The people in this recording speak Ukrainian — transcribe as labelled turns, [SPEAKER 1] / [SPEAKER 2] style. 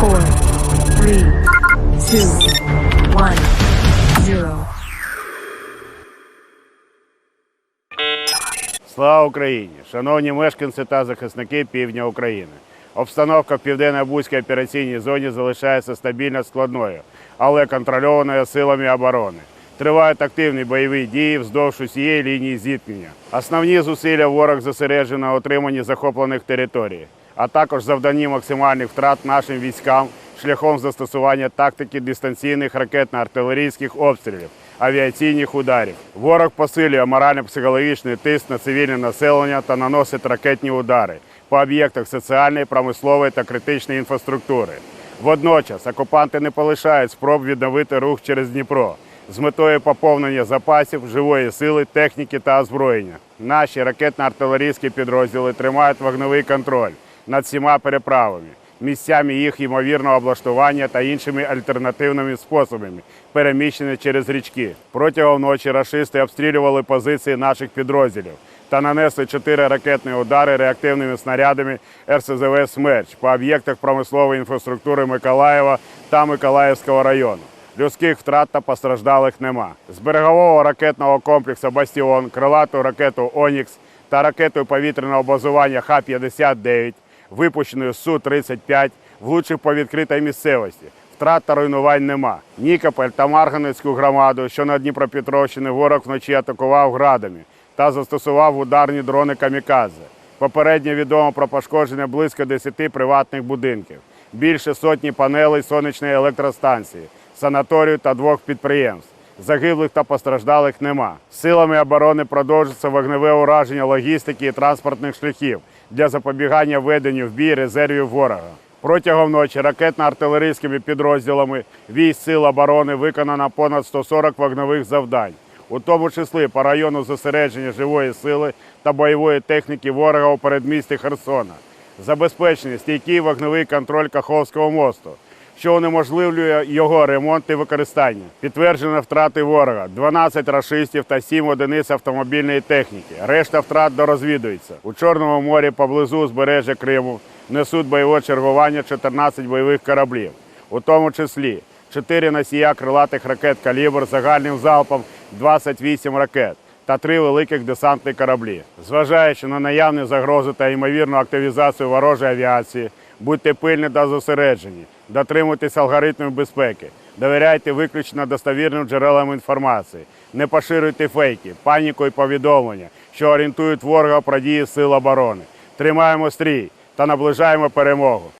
[SPEAKER 1] four, three, two, one, zero.
[SPEAKER 2] Слава Україні! Шановні мешканці та захисники півдня України. Обстановка в південно-бузькій операційній зоні залишається стабільно складною, але контрольованою силами оборони. Тривають активні бойові дії вздовж усієї лінії зіткнення. Основні зусилля ворог зосереджено на отриманні захоплених територій, а також завданні максимальних втрат нашим військам шляхом застосування тактики дистанційних ракетно-артилерійських обстрілів авіаційних ударів. Ворог посилює морально-психологічний тиск на цивільне населення та наносить ракетні удари по об'єктах соціальної, промислової та критичної інфраструктури. Водночас окупанти не полишають спроб відновити рух через Дніпро з метою поповнення запасів живої сили, техніки та озброєння. Наші ракетно-артилерійські підрозділи тримають вогневий контроль над всіма переправами місцями їх ймовірного облаштування та іншими альтернативними способами переміщення через річки. Протягом ночі рашисти обстрілювали позиції наших підрозділів та нанесли чотири ракетні удари реактивними снарядами РСЗВ «Смерч» по об'єктах промислової інфраструктури Миколаєва та Миколаївського району. Людських втрат та постраждалих нема. З берегового ракетного комплексу Бастіон, крилату ракету Онікс та ракетою повітряного базування Х-59 випущеною з Су-35, влучив по відкритій місцевості. Втрат та руйнувань нема. Нікополь та Марганецьку громаду, що на Дніпропетровщині ворог вночі атакував градами та застосував ударні дрони камікадзе. Попередньо відомо про пошкодження близько 10 приватних будинків, більше сотні панелей сонячної електростанції, санаторію та двох підприємств. Загиблих та постраждалих нема. Силами оборони продовжується вогневе ураження логістики і транспортних шляхів для запобігання введенню в бій резервів ворога. Протягом ночі ракетно-артилерійськими підрозділами військ сил оборони виконано понад 140 вогневих завдань, у тому числі по району зосередження живої сили та бойової техніки ворога у передмісті Херсона. Забезпечений стійкий вогневий контроль Каховського мосту, що унеможливлює його ремонт і використання. Підтверджено втрати ворога 12 рашистів та 7 одиниць автомобільної техніки. Решта втрат дорозвідується. У Чорному морі поблизу узбережжя Криму несуть бойове чергування 14 бойових кораблів, у тому числі 4 носія крилатих ракет калібр загальним залпом 28 ракет та три великих десантні кораблі. Зважаючи на наявні загрози та ймовірну активізацію ворожої авіації, будьте пильні та зосереджені, дотримуйтесь алгоритмів безпеки, довіряйте виключно достовірним джерелам інформації, не поширюйте фейки, паніку і повідомлення, що орієнтують ворога про дії сил оборони. Тримаємо стрій та наближаємо перемогу.